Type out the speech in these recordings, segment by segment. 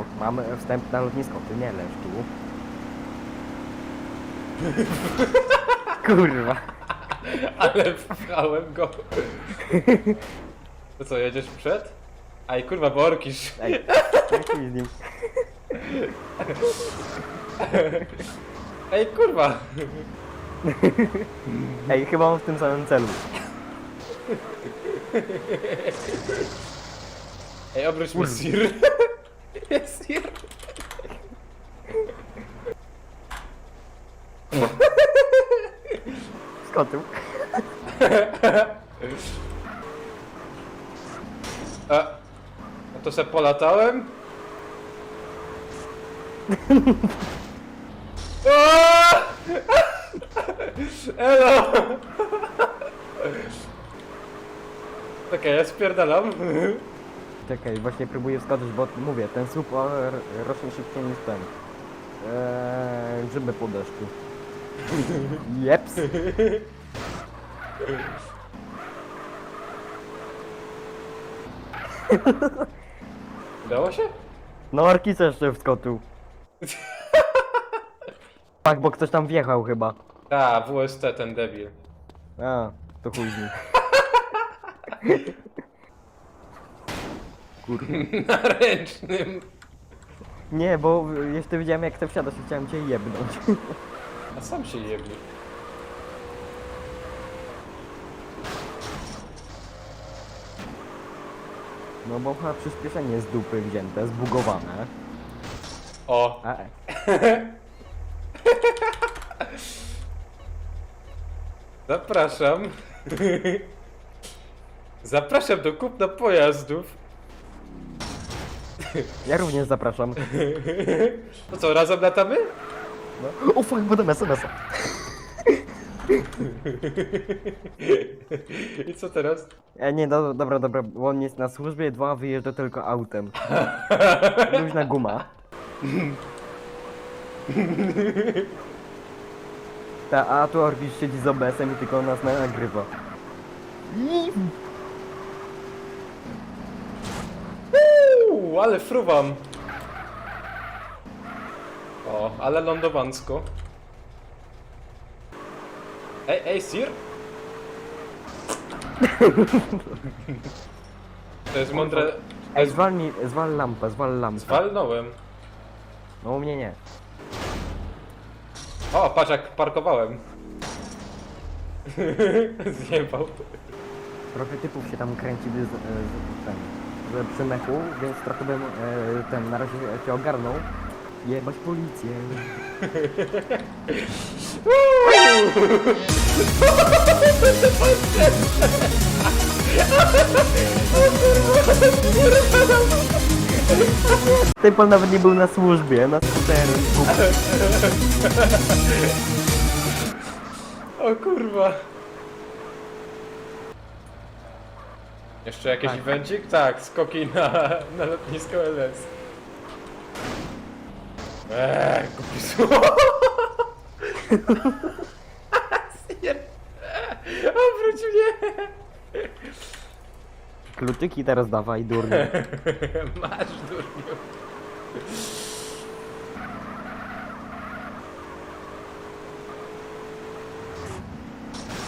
O, mamy wstęp na lotnisko, ty nie leż tu. Kurwa. Ale wpchałem go. To co, jedziesz przed? Aj kurwa, bo orkisz. Ej, z nim? Ej kurwa. Ej, chyba mam w tym samym celu. Ej, obróć mi sir. Sir. Skoczył. A, no to se polatałem. Aaaa! Elo! Czekaj, ja spierdalam. Czekaj, właśnie próbuję wskoczyć, bo mówię, ten słup rośnie szybciej niż ten. Eee, grzyby po deszczu. Jeps. Udało się? No Orkic jeszcze wskoczył. Tak, bo ktoś tam wjechał chyba. A, WST ten debil. A, to chuj z nim. Kurwa. Na ręcznym. Nie, bo jeszcze widziałem jak ty wsiadasz i chciałem cię jebnąć. A sam się jebnie. No bo chyba przyspieszenie z dupy wzięte, zbugowane. O, A, zapraszam. Zapraszam do kupna pojazdów. Ja również zapraszam. No co, razem latamy? No. O fuck, będę SMS-a. I co teraz? E, nie, do, dobra, dobra, bo on jest na służbie, dwa wyjeżdża tylko autem. Luźna guma. Ta, a tu Orbis siedzi z OBS-em i tylko nas nagrywa. Ale fruwam. O, ale lądowansko. Ej, ej, Sir? To jest mądre... Ej, zwal mi, zwal lampę, zwal lampę. Zwalnąłem. No u mnie nie. O, patrz jak parkowałem. Zjebał. Trochę typów się tam kręci z, z, ten, przy mechu, więc trochę bym e, ten na razie się ogarnął. Jebać policję. Ten pan nawet nie był na służbie, na skuterze. O kurwa. Jeszcze jakiś Tak. evencik? Tak, skoki na, na lotnisko LS. Eee, głupi słowo. Obróć mnie. Kluczyki teraz dawaj, durny. Masz durniu.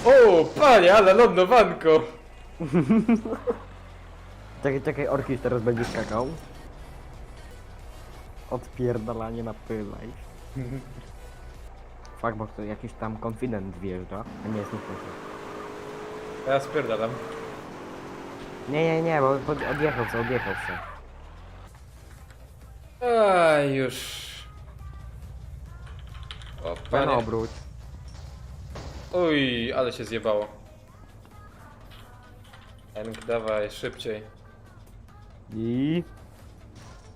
O, panie, ale lądowanko. Czekaj, czekaj, Orkisz teraz będzie skakał. Odpierdalanie na pylaj. Fuck, bo to jakiś tam konfident wjeżdża, a nie jest nikt Ja spierdalam. Nie, nie, nie, bo odjechał się, odjechał się. A już. O, Pan panie. obróć. Uj, ale się zjebało. Enk, dawaj, szybciej. I...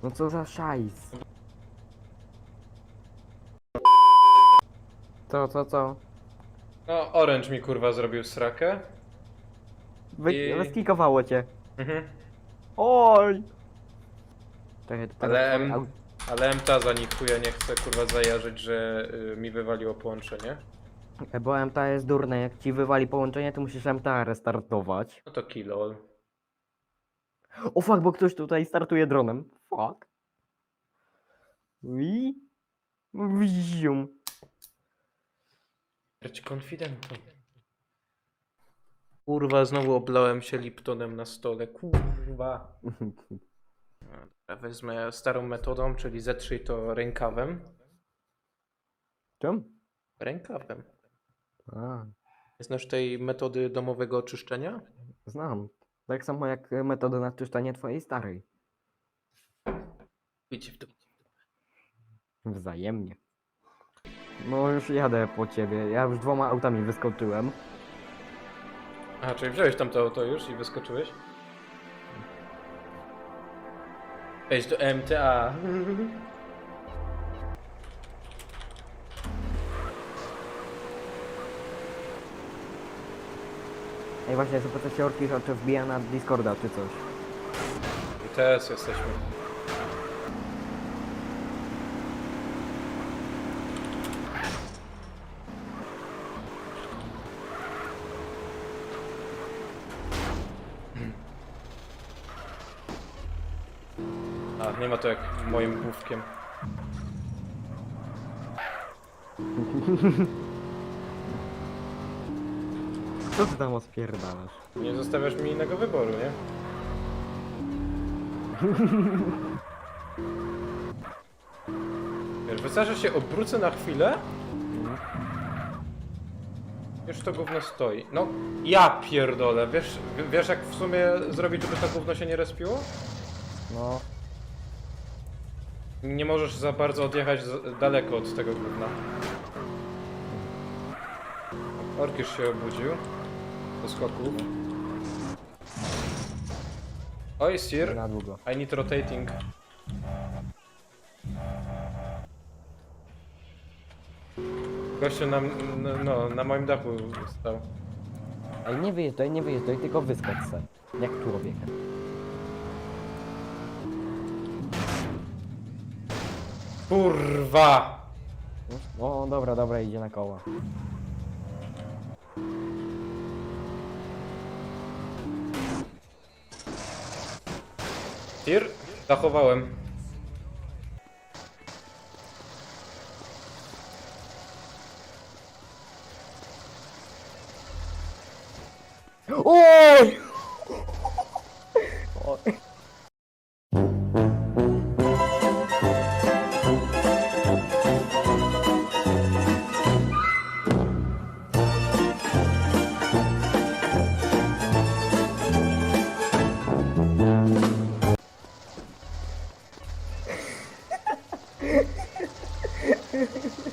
No co za szajs. Co, co, co? No, Orange mi kurwa zrobił srakę. Wy, I- Wyskikowało cię. Mhm. Oj! Czekaj, to Ale, em, au- ale MTA nich chuja nie chce kurwa zajarzyć, że y, mi wywaliło połączenie. E, Bo MTA jest durne, jak ci wywali połączenie, to musisz MTA restartować. No to kilol. O fuck, bo ktoś tutaj startuje dronem. Fuck. I... Wzium. Być konfidentem. Kurwa, znowu oblałem się Liptonem na stole. Kurwa. Dobra, wezmę starą metodą, czyli zetrzyj to rękawem. Czym? Rękawem. A, Znasz tej metody domowego oczyszczenia? znam. Tak samo jak metoda na czyszczenie twojej starej. Widzicie w dół. Wzajemnie. No już jadę po ciebie. Ja już dwoma autami wyskoczyłem. A, czyli wziąłeś tamto auto już i wyskoczyłeś? Wejdź do MTA. Ej, właśnie, zapytać się Orki, czy wbija na Discorda, czy coś. I teraz jesteśmy. A, nie ma to jak moim główkiem. Co ty tam odpierdalasz? Nie zostawiasz mi innego wyboru, nie? Wiesz, wystarczy się obrócę na chwilę, już to gówno stoi. No, ja pierdolę, wiesz, wiesz jak w sumie zrobić, żeby to gówno się nie respiło? No, Nie możesz za bardzo odjechać z, daleko od tego gówna. Orkisz się obudził. Do skoków. Oj, nie sir. na długo. I need rotating. Gościu na, no, no, na moim dachu stał. Ej, nie wyjeżdżaj, nie wyjeżdżaj, tylko wyskocz se. Jak człowiek. Kurwa! O, dobra, dobra, idzie na koła. Tir? Zachowałem. Ha ha ha ha!